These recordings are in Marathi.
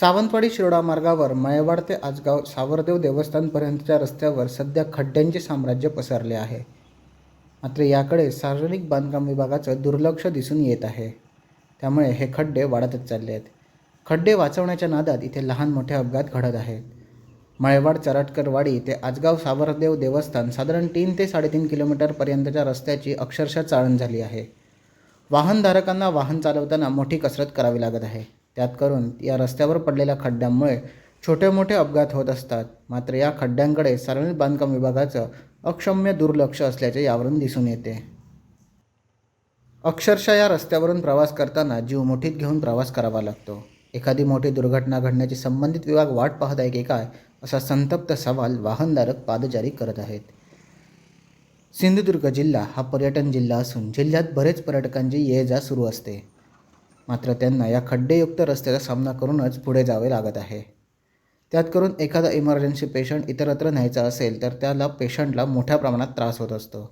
सावंतवाडी शिरोडा मार्गावर मळेवाड ते आजगाव सावरदेव देवस्थानपर्यंतच्या रस्त्यावर सध्या खड्ड्यांचे साम्राज्य पसरले आहे. मात्र याकडे सार्वजनिक बांधकाम विभागाचं दुर्लक्ष दिसून येत आहे. त्यामुळे हे खड्डे वाढतच चालले आहेत. खड्डे वाचवण्याच्या नादात इथे लहान मोठे अपघात घडत आहेत. मळेवाड चराटकरवाडी ते आजगाव सावरदेव देवस्थान साधारण तीन ते साडेतीन किलोमीटरपर्यंतच्या रस्त्याची अक्षरशः चाळण झाली आहे. वाहनधारकांना वाहन चालवताना मोठी कसरत करावी लागत आहे. त्यात करून या रस्त्यावर पडलेल्या खड्ड्यांमुळे छोटे मोठे अपघात होत असतात. मात्र या खड्ड्यांकडे सार्वजनिक बांधकाम विभागाचं अक्षम्य दुर्लक्ष असल्याचे यावरून दिसून येते. अक्षरशः या रस्त्यावरून प्रवास करताना जीव मोठीत घेऊन प्रवास करावा लागतो. एखादी मोठी दुर्घटना घडण्याची संबंधित विभाग वाट पाहत आहे की काय असा संतप्त सवाल वाहनधारक पादचारी करत आहेत. सिंधुदुर्ग जिल्हा हा पर्यटन जिल्हा असून जिल्ह्यात बरेच पर्यटकांची ये जा सुरू असते. मात्र त्यांना या खड्डेयुक्त रस्त्याचा सामना करूनच पुढे जावे लागत आहे. त्यात करून एखादा इमर्जन्सी पेशंट इतरत्र न्यायचा असेल तर त्याला पेशंटला मोठ्या प्रमाणात त्रास होत असतो.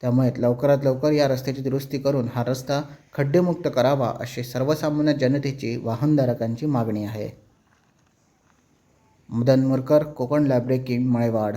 त्यामुळे लवकरात लवकर या रस्त्याची दुरुस्ती करून हा रस्ता खड्डेमुक्त करावा अशी सर्वसामान्य जनतेची वाहनधारकांची मागणी आहे. मदन मुरकर कोकण लॅब्रेकिंग मळेवाड.